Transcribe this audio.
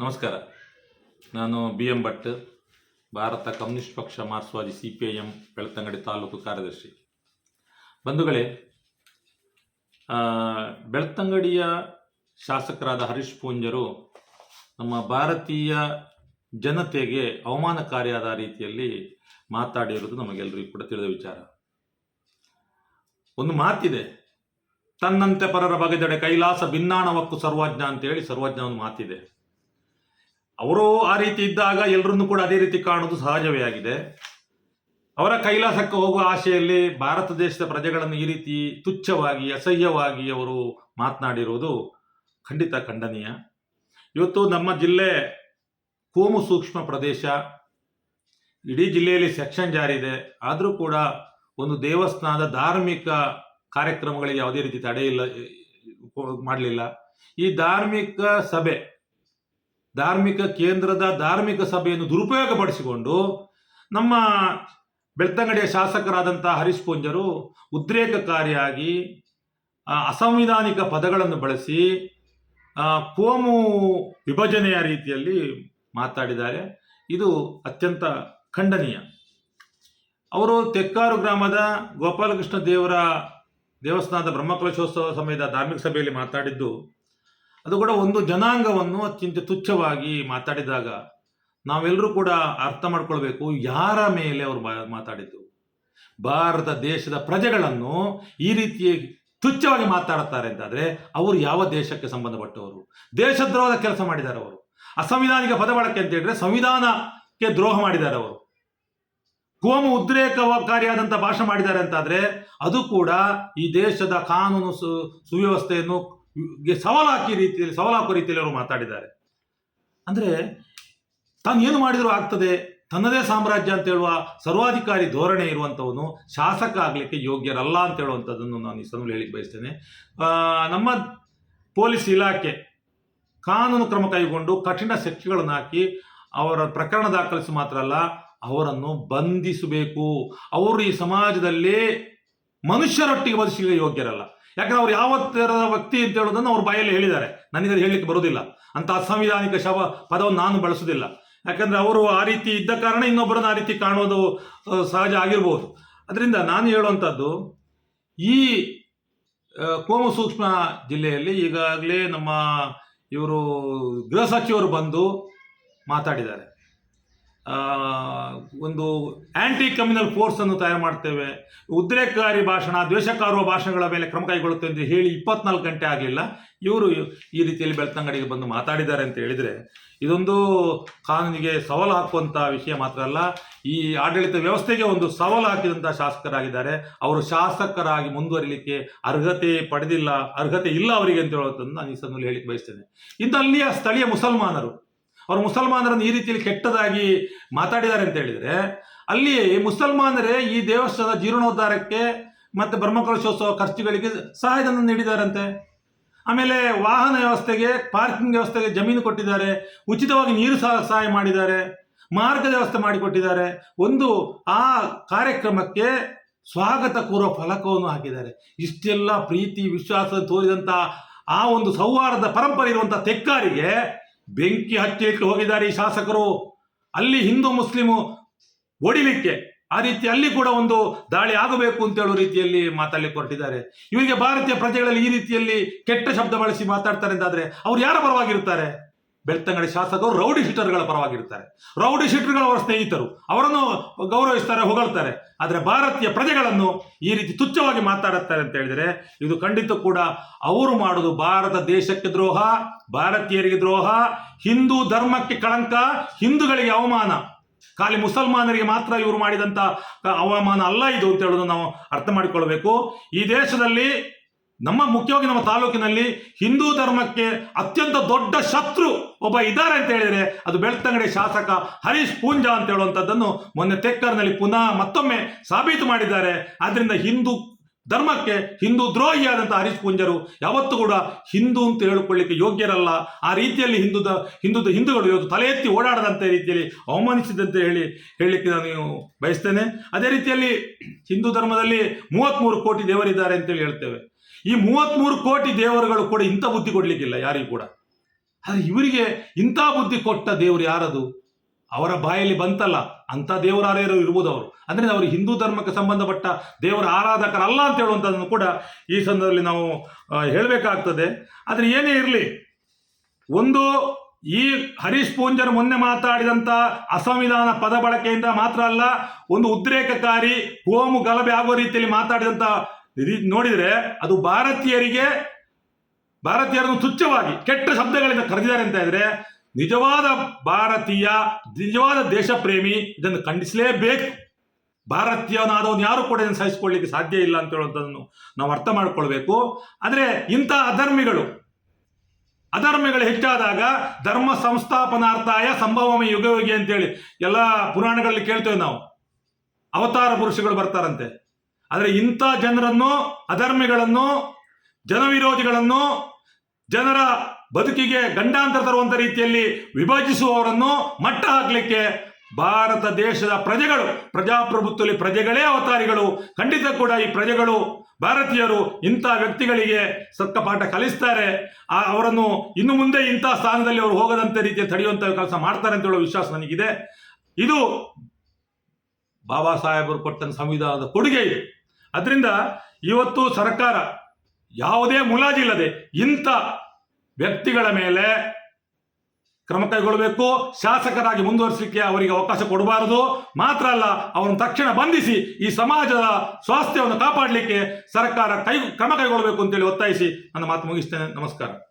ನಮಸ್ಕಾರ. ನಾನು B M Bhat, Bharata communist ಪಕ್ಷ ಮಾರ್ಕ್ಸ್ವಾದಿ C P I M Belthangady taluk ಕಾರ್ಯದರ್ಶಿ. ಬಂಧುಗಳೇ ಬೆಳ್ತಂಗಡಿಯ ಶಾಸಕರಾದ ಹರೀಶ್ ಪೂಂಜರು ನಮ್ಮ ಭಾರತೀಯ ಜನತೆಗೆ ಅವಮಾನಕಾರಿಯಾದ ರೀತಿಯಲ್ಲಿ ಮಾತಾಡಿರುವುದು ನಮಗೆಲ್ಲರಿಗೂ ಕೂಡ ತಿಳಿದ ವಿಚಾರ. ಒಂದು ಮಾತಿದೆ, ತನ್ನಂತೆ ಪರರ ಬಗೆದಡೆ ಕೈಲಾಸ ಭಿನ್ನಾಣವಕ್ಕೂ ಸರ್ವಜ್ಞ ಅಂತೇಳಿ ಸರ್ವಜ್ಞ ಒಂದು ಮಾತಿದೆ. ಅವರು ಆ ರೀತಿ ಇದ್ದಾಗ ಎಲ್ಲರನ್ನು ಕೂಡ ಅದೇ ರೀತಿ ಕಾಣುವುದು ಸಹಜವೇ ಆಗಿದೆ. ಅವರ ಕೈಲಾಸಕ್ಕೆ ಹೋಗುವ ಆಶೆಯಲ್ಲಿ ಭಾರತ ದೇಶದ ಪ್ರಜೆಗಳನ್ನು ಈ ರೀತಿ ತುಚ್ಛವಾಗಿ, ಅಸಹ್ಯವಾಗಿ ಅವರು ಮಾತನಾಡಿರುವುದು ಖಂಡಿತ ಖಂಡನೀಯ. ಇವತ್ತು ನಮ್ಮ ಜಿಲ್ಲೆ ಕೋಮು ಸೂಕ್ಷ್ಮ ಪ್ರದೇಶ. ಇಡೀ ಜಿಲ್ಲೆಯಲ್ಲಿ ಸೆಕ್ಷನ್ ಜಾರಿ ಇದೆ ಆದರೂ ಕೂಡ ಒಂದು ದೇವಸ್ಥಾನದ ಧಾರ್ಮಿಕ ಕಾರ್ಯಕ್ರಮಗಳಿಗೆ ಯಾವುದೇ ರೀತಿ ತಡೆ ಇಲ್ಲ, ಮಾಡಲಿಲ್ಲ. ಈ ಧಾರ್ಮಿಕ ಸಭೆ ಧಾರ್ಮಿಕ ಕೇಂದ್ರದ ಧಾರ್ಮಿಕ ಸಭೆಯನ್ನು ದುರುಪಯೋಗಪಡಿಸಿಕೊಂಡು ನಮ್ಮ ಬೆಳ್ತಂಗಡಿಯ ಶಾಸಕರಾದಂಥ ಹರೀಶ್ ಪೂಂಜರು ಉದ್ರೇಕಕಾರಿಯಾಗಿ ಅಸಂವಿಧಾನಿಕ ಪದಗಳನ್ನು ಬಳಸಿ ಕೋಮು ವಿಭಜನೆಯ ರೀತಿಯಲ್ಲಿ ಮಾತಾಡಿದ್ದಾರೆ. ಇದು ಅತ್ಯಂತ ಖಂಡನೀಯ. ಅವರು ತೆಕ್ಕಾರು ಗ್ರಾಮದ ಗೋಪಾಲಕೃಷ್ಣ ದೇವರ ದೇವಸ್ಥಾನದ ಬ್ರಹ್ಮಕಲಶೋತ್ಸವ ಸಮಯದ ಧಾರ್ಮಿಕ ಸಭೆಯಲ್ಲಿ ಮಾತಾಡಿದ್ದು ಅದು ಕೂಡ ಒಂದು ಜನಾಂಗವನ್ನು ಅತ್ಯಂತ ತುಚ್ಛವಾಗಿ ಮಾತಾಡಿದಾಗ ನಾವೆಲ್ಲರೂ ಕೂಡ ಅರ್ಥ ಮಾಡ್ಕೊಳ್ಬೇಕು ಯಾರ ಮೇಲೆ ಅವರು ಮಾತಾಡಿದ್ದು. ಭಾರತ ದೇಶದ ಪ್ರಜೆಗಳನ್ನು ಈ ರೀತಿಯ ತುಚ್ಛವಾಗಿ ಮಾತಾಡುತ್ತಾರೆ ಅಂತಾದರೆ ಅವರು ಯಾವ ದೇಶಕ್ಕೆ ಸಂಬಂಧಪಟ್ಟವರು? ದೇಶದ್ರೋಹದ ಕೆಲಸ ಮಾಡಿದ್ದಾರೆ ಅವರು. ಅಸಂವಿಧಾನಿಕ ಪದ ಬಳಕೆ ಅಂತ ಹೇಳಿದ್ರೆ ಸಂವಿಧಾನಕ್ಕೆ ದ್ರೋಹ ಮಾಡಿದ್ದಾರೆ ಅವರು. ಕೋಮು ಉದ್ರೇಕಕಾರಿಯಾದಂಥ ಭಾಷಣ ಮಾಡಿದ್ದಾರೆ ಅಂತಾದ್ರೆ ಅದು ಕೂಡ ಈ ದೇಶದ ಕಾನೂನು ಸುವ್ಯವಸ್ಥೆಯನ್ನು ಗೆ ಸವಾಲಾಕಿ ರೀತಿಯಲ್ಲಿ ಸವಾಲಾಕುವ ರೀತಿಯಲ್ಲಿ ಅವರು ಮಾತಾಡಿದ್ದಾರೆ. ಅಂದ್ರೆ, ತಾನು ಏನು ಮಾಡಿದರೂ ಆಗ್ತದೆ, ತನ್ನದೇ ಸಾಮ್ರಾಜ್ಯ ಅಂತ ಹೇಳುವ ಸರ್ವಾಧಿಕಾರಿ ಧೋರಣೆ ಇರುವಂಥವನು ಶಾಸಕ ಆಗಲಿಕ್ಕೆ ಯೋಗ್ಯರಲ್ಲ ಅಂತ ಹೇಳುವಂಥದ್ದನ್ನು ನಾನು ಈ ಸಂದರ್ಭದಲ್ಲಿ ಹೇಳಿಕ್ಕೆ ಬಯಸ್ತೇನೆ. ನಮ್ಮ ಪೊಲೀಸ್ ಇಲಾಖೆ ಕಾನೂನು ಕ್ರಮ ಕೈಗೊಂಡು ಕಠಿಣ ಶಿಕ್ಷೆಗಳನ್ನು ಹಾಕಿ ಅವರ ಪ್ರಕರಣ ದಾಖಲಿಸಿ ಮಾತ್ರ ಅಲ್ಲ, ಅವರನ್ನು ಬಂಧಿಸಬೇಕು. ಅವರು ಈ ಸಮಾಜದಲ್ಲಿ ಮನುಷ್ಯರೊಟ್ಟಿಗೆ ಬದುಕಿಗೆ ಯೋಗ್ಯರಲ್ಲ. ಯಾಕಂದ್ರೆ ಅವ್ರು ಯಾವತ್ತರ ವ್ಯಕ್ತಿ ಅಂತ ಹೇಳೋದನ್ನು ಅವ್ರ ಬಾಯಲ್ಲಿ ಹೇಳಿದ್ದಾರೆ. ನನಗೆ ಹೇಳಲಿಕ್ಕೆ ಬರೋದಿಲ್ಲ. ಅಂತ ಅಸಂವಿಧಾನಿಕ ಶವ ಪದವನ್ನು ನಾನು ಬಳಸೋದಿಲ್ಲ. ಯಾಕಂದ್ರೆ ಅವರು ಆ ರೀತಿ ಇದ್ದ ಕಾರಣ ಇನ್ನೊಬ್ಬರನ್ನ ಆ ರೀತಿ ಕಾಣೋದು ಸಹಜ ಆಗಿರ್ಬೋದು. ಅದರಿಂದ ನಾನು ಹೇಳುವಂಥದ್ದು, ಈ ಕೋಮು ಸೂಕ್ಷ್ಮ ಜಿಲ್ಲೆಯಲ್ಲಿ ಈಗಾಗಲೇ ನಮ್ಮ ಇವರು ಗೃಹ ಸಚಿವರು ಬಂದು ಮಾತಾಡಿದ್ದಾರೆ. ಒಂದು ಆಂಟಿ ಕಮ್ಯುನಲ್ ಫೋರ್ಸ್ ಅನ್ನು ತಯಾರು ಮಾಡ್ತೇವೆ. ಉದ್ರೇಕಕಾರಿ ಭಾಷಣ, ದ್ವೇಷಕಾರುವ ಭಾಷಣಗಳ ಮೇಲೆ ಕ್ರಮ ಕೈಗೊಳ್ಳುತ್ತೆ ಅಂತ ಹೇಳಿ ಇಪ್ಪತ್ನಾಲ್ಕು ಗಂಟೆ ಆಗಲಿಲ್ಲ. ಇವರು ಈ ರೀತಿಯಲ್ಲಿ ಬೆಳ್ತಂಗಡಿಗೆ ಬಂದು ಮಾತಾಡಿದ್ದಾರೆ ಅಂತ ಹೇಳಿದರೆ, ಇದೊಂದು ಕಾನೂನಿಗೆ ಸವಾಲು ಹಾಕುವಂಥ ವಿಷಯ ಮಾತ್ರ ಅಲ್ಲ. ಈ ಆಡಳಿತ ವ್ಯವಸ್ಥೆಗೆ ಒಂದು ಸವಾಲು ಹಾಕಿದಂಥ ಶಾಸಕರಾಗಿದ್ದಾರೆ. ಅವರು ಶಾಸಕರಾಗಿ ಮುಂದುವರಿಲಿಕ್ಕೆ ಅರ್ಹತೆ ಪಡೆದಿಲ್ಲ, ಅರ್ಹತೆ ಇಲ್ಲ ಅವರಿಗೆ ಅಂತ ಹೇಳೋದನ್ನು ನಾನು ಈ ಸಂದರ್ಭದಲ್ಲಿ ಹೇಳಿಕ್ಕೆ ಬಯಸ್ತೇನೆ. ಇಂಥ ಅಲ್ಲಿಯ ಸ್ಥಳೀಯ ಮುಸಲ್ಮಾನರು ಅವರು ಮುಸಲ್ಮಾನರನ್ನು ಈ ರೀತಿಯಲ್ಲಿ ಕೆಟ್ಟದಾಗಿ ಮಾತಾಡಿದ್ದಾರೆ ಅಂತ ಹೇಳಿದರೆ, ಅಲ್ಲಿ ಮುಸಲ್ಮಾನರೇ ಈ ದೇವಸ್ಥಾನದ ಜೀರ್ಣೋದ್ಧಾರಕ್ಕೆ ಮತ್ತು ಬ್ರಹ್ಮಕಲಶೋತ್ಸವ ಖರ್ಚುಗಳಿಗೆ ಸಹಾಯಧನ ನೀಡಿದಾರಂತೆ ಆಮೇಲೆ ವಾಹನ ವ್ಯವಸ್ಥೆಗೆ, ಪಾರ್ಕಿಂಗ್ ವ್ಯವಸ್ಥೆಗೆ ಜಮೀನು ಕೊಟ್ಟಿದ್ದಾರೆ, ಉಚಿತವಾಗಿ ನೀರು ಸಹ ಸಹಾಯ ಮಾಡಿದ್ದಾರೆ, ಮಾರ್ಗ ವ್ಯವಸ್ಥೆ ಮಾಡಿಕೊಟ್ಟಿದ್ದಾರೆ. ಒಂದು ಆ ಕಾರ್ಯಕ್ರಮಕ್ಕೆ ಸ್ವಾಗತ ಕೋರುವ ಫಲಕವನ್ನು ಹಾಕಿದ್ದಾರೆ. ಇಷ್ಟೆಲ್ಲ ಪ್ರೀತಿ, ವಿಶ್ವಾಸ ತೋರಿದಂಥ ಆ ಒಂದು ಸೌಹಾರ್ದ ಪರಂಪರೆ ಇರುವಂಥ ತೆಕ್ಕಾರಿಗೆ ಬೆಂಕಿ ಹಚ್ಚಲಿಕ್ಕೆ ಹೋಗಿದ್ದಾರೆ ಈ ಶಾಸಕರು. ಅಲ್ಲಿ ಹಿಂದೂ ಮುಸ್ಲಿಮು ಒಡಿಲಿಕ್ಕೆ ಆ ರೀತಿ ಅಲ್ಲಿ ಕೂಡ ಒಂದು ದಾಳಿ ಆಗಬೇಕು ಅಂತ ಹೇಳೋ ರೀತಿಯಲ್ಲಿ ಮಾತಾಡಲಿಕ್ಕೆ ಹೊರಟಿದ್ದಾರೆ. ಇವರಿಗೆ ಭಾರತೀಯ ಪ್ರಜೆಗಳಲ್ಲಿ ಈ ರೀತಿಯಲ್ಲಿ ಕೆಟ್ಟ ಶಬ್ದ ಬಳಸಿ ಮಾತಾಡ್ತಾರೆ ಅಂತಾದ್ರೆ ಅವ್ರು ಯಾರ ಪರವಾಗಿರ್ತಾರೆ ಬೆಳ್ತಂಗಡಿ ಶಾಸಕರು ರೌಡಿ ಶೀಟರ್ಗಳ ಪರವಾಗಿರ್ತಾರೆ. ರೌಡಿ ಶೀಟರ್ಗಳು ಅವರ ಸ್ನೇಹಿತರು, ಅವರನ್ನು ಗೌರವಿಸ್ತಾರೆ, ಹೊಗಳ್ತಾರೆ. ಆದರೆ ಭಾರತೀಯ ಪ್ರಜೆಗಳನ್ನು ಈ ರೀತಿ ತುಚ್ಛವಾಗಿ ಮಾತಾಡುತ್ತಾರೆ ಅಂತ ಹೇಳಿದರೆ, ಇದು ಖಂಡಿತ ಕೂಡ ಅವರು ಮಾಡೋದು ಭಾರತ ದೇಶಕ್ಕೆ ದ್ರೋಹ, ಭಾರತೀಯರಿಗೆ ದ್ರೋಹ, ಹಿಂದೂ ಧರ್ಮಕ್ಕೆ ಕಳಂಕ, ಹಿಂದೂಗಳಿಗೆ ಅವಮಾನ. ಖಾಲಿ ಮುಸಲ್ಮಾನರಿಗೆ ಮಾತ್ರ ಇವರು ಮಾಡಿದಂಥ ಅವಮಾನ ಅಲ್ಲ ಇದು ಅಂತ ಹೇಳೋದು ನಾವು ಅರ್ಥ ಮಾಡಿಕೊಳ್ಬೇಕು ಈ ದೇಶದಲ್ಲಿ ನಮ್ಮ ಮುಖ್ಯವಾಗಿ ನಮ್ಮ ತಾಲೂಕಿನಲ್ಲಿ ಹಿಂದೂ ಧರ್ಮಕ್ಕೆ ಅತ್ಯಂತ ದೊಡ್ಡ ಶತ್ರು ಒಬ್ಬ ಇದ್ದಾರೆ ಅಂತ ಹೇಳಿದರೆ ಅದು ಬೆಳ್ತಂಗಡಿ ಶಾಸಕ ಹರೀಶ್ ಪೂಂಜಾ ಅಂತ ಹೇಳುವಂಥದ್ದನ್ನು ಮೊನ್ನೆ ತೆಕ್ಕರ್ನಲ್ಲಿ ಪುನಃ ಮತ್ತೊಮ್ಮೆ ಸಾಬೀತು ಮಾಡಿದ್ದಾರೆ. ಆದ್ದರಿಂದ ಹಿಂದೂ ಧರ್ಮಕ್ಕೆ ಹಿಂದೂ ದ್ರೋಹಿಯಾದಂಥ ಹರೀಶ್ ಪೂಂಜರು ಯಾವತ್ತೂ ಕೂಡ ಹಿಂದೂ ಅಂತ ಹೇಳಿಕೊಳ್ಳಿಕ್ಕೆ ಯೋಗ್ಯರಲ್ಲ. ಆ ರೀತಿಯಲ್ಲಿ ಹಿಂದೂ ಹಿಂದೂ ಹಿಂದೂಗಳು ಇವತ್ತು ತಲೆ ಎತ್ತಿ ಓಡಾಡದಂಥ ರೀತಿಯಲ್ಲಿ ಅವಮಾನಿಸಿದಂತೆ ಹೇಳಿ, ಹೇಳಲಿಕ್ಕೆ ನಾನು ಬಯಸ್ತೇನೆ. ಅದೇ ರೀತಿಯಲ್ಲಿ ಹಿಂದೂ ಧರ್ಮದಲ್ಲಿ ಮೂವತ್ತ್ಮೂರು ಕೋಟಿ ದೇವರಿದ್ದಾರೆ ಅಂತೇಳಿ ಹೇಳ್ತೇವೆ. ಈ ಮೂವತ್ತ್ಮೂರು ಕೋಟಿ ದೇವರುಗಳು ಕೂಡ ಇಂಥ ಬುದ್ಧಿ ಕೊಡಲಿಕ್ಕಿಲ್ಲ ಯಾರಿಗೂ ಕೂಡ. ಆದರೆ ಇವರಿಗೆ ಇಂಥ ಬುದ್ಧಿ ಕೊಟ್ಟ ದೇವರು ಯಾರದು? ಅವರ ಬಾಯಲ್ಲಿ ಬಂತಲ್ಲ ಅಂತ ದೇವರಾರ್ಯರು ಇರ್ಬೋದು ಅವರು. ಅಂದ್ರೆ ಅವರು ಹಿಂದೂ ಧರ್ಮಕ್ಕೆ ಸಂಬಂಧಪಟ್ಟ ದೇವರ ಆರಾಧಕರಲ್ಲ ಅಂತ ಹೇಳುವಂಥದ್ದನ್ನು ಕೂಡ ಈ ಸಂದರ್ಭದಲ್ಲಿ ನಾವು ಹೇಳಬೇಕಾಗ್ತದೆ. ಆದರೆ ಏನೇ ಇರಲಿ, ಒಂದು ಈ ಹರೀಶ್ ಪೂಂಜರ್ ಮೊನ್ನೆ ಮಾತಾಡಿದಂಥ ಅಸಂವಿಧಾನ ಪದ ಬಳಕೆಯಿಂದ ಮಾತ್ರ ಅಲ್ಲ, ಒಂದು ಉದ್ರೇಕಕಾರಿ, ಕೋಮು ಗಲಭೆ ಆಗುವ ರೀತಿಯಲ್ಲಿ ಮಾತಾಡಿದಂಥ ನೋಡಿದ್ರೆ ಅದು ಭಾರತೀಯರಿಗೆ, ಭಾರತೀಯರನ್ನು ತುಚ್ಛವಾಗಿ, ಕೆಟ್ಟ ಶಬ್ದಗಳಿಂದ ಕರೆದಿದ್ದಾರೆ ಅಂತ ಇದ್ರೆ ನಿಜವಾದ ಭಾರತೀಯ, ನಿಜವಾದ ದೇಶ ಪ್ರೇಮಿ ಇದನ್ನು ಖಂಡಿಸಲೇಬೇಕು. ಭಾರತೀಯನಾದವನು ಯಾರು ಕೂಡ ಇದನ್ನು ಸಹಿಸಿಕೊಳ್ಳಿಕ್ಕೆ ಸಾಧ್ಯ ಇಲ್ಲ ಅಂತ ಹೇಳುವಂಥದ್ದನ್ನು ನಾವು ಅರ್ಥ ಮಾಡಿಕೊಳ್ಬೇಕು. ಆದರೆ ಇಂಥ ಅಧರ್ಮಿಗಳು ಅಧರ್ಮಿಗಳು ಹೆಚ್ಚಾದಾಗ ಧರ್ಮ ಸಂಸ್ಥಾಪನಾರ್ಥಾಯ ಸಂಭವಮಿ ಯುಗ ಯುಗಿ ಅಂತೇಳಿ ಎಲ್ಲ ಪುರಾಣಗಳಲ್ಲಿ ಕೇಳ್ತೇವೆ ನಾವು. ಅವತಾರ ಪುರುಷಗಳು ಬರ್ತಾರಂತೆ. ಆದರೆ ಇಂಥ ಜನರನ್ನು, ಅಧರ್ಮಿಗಳನ್ನು, ಜನವಿರೋಧಿಗಳನ್ನು, ಜನರ ಬದುಕಿಗೆ ಗಂಡಾಂತರ ತರುವಂತ ರೀತಿಯಲ್ಲಿ ವಿಭಜಿಸುವವರನ್ನು ಮಟ್ಟ ಹಾಕಲಿಕ್ಕೆ ಭಾರತ ದೇಶದ ಪ್ರಜೆಗಳು, ಪ್ರಜಾಪ್ರಭುತ್ವದಲ್ಲಿ ಪ್ರಜೆಗಳೇ ಅವತಾರಿಗಳು. ಖಂಡಿತ ಕೂಡ ಈ ಪ್ರಜೆಗಳು, ಭಾರತೀಯರು ಇಂಥ ವ್ಯಕ್ತಿಗಳಿಗೆ ಸತ್ತ ಪಾಠ ಕಲಿಸ್ತಾರೆ. ಆ, ಅವರನ್ನು ಇನ್ನು ಮುಂದೆ ಇಂಥ ಸ್ಥಾನದಲ್ಲಿ ಅವರು ಹೋಗದಂತ ರೀತಿಯ ತಡೆಯುವಂಥ ಕೆಲಸ ಮಾಡ್ತಾರೆ ಅಂತ ಹೇಳೋ ವಿಶ್ವಾಸ ನನಗಿದೆ. ಇದು ಬಾಬಾ ಸಾಹೇಬರು ಕೊಟ್ಟ ಸಂವಿಧಾನದ ಕೊಡುಗೆ ಇದು. ಅದರಿಂದ ಇವತ್ತು ಸರ್ಕಾರ ಯಾವುದೇ ಮುಲಾಜಿಲ್ಲದೆ ಇಂಥ ವ್ಯಕ್ತಿಗಳ ಮೇಲೆ ಕ್ರಮ ಕೈಗೊಳ್ಳಬೇಕು, ಶಾಸಕರಾಗಿ ಮುಂದುವರಿಸಲಿಕ್ಕೆ ಅವರಿಗೆ ಅವಕಾಶ ಕೊಡಬಾರದು. ಮಾತ್ರ ಅಲ್ಲ, ಅವರನ್ನು ತಕ್ಷಣ ಬಂಧಿಸಿ ಈ ಸಮಾಜದ ಸ್ವಾಸ್ಥ್ಯವನ್ನು ಕಾಪಾಡಲಿಕ್ಕೆ ಸರ್ಕಾರ ಕೈ, ಕ್ರಮ ಕೈಗೊಳ್ಳಬೇಕು ಅಂತೇಳಿ ಒತ್ತಾಯಿಸಿ ನನ್ನ ಮಾತು ಮುಗಿಸ್ತೇನೆ. ನಮಸ್ಕಾರ.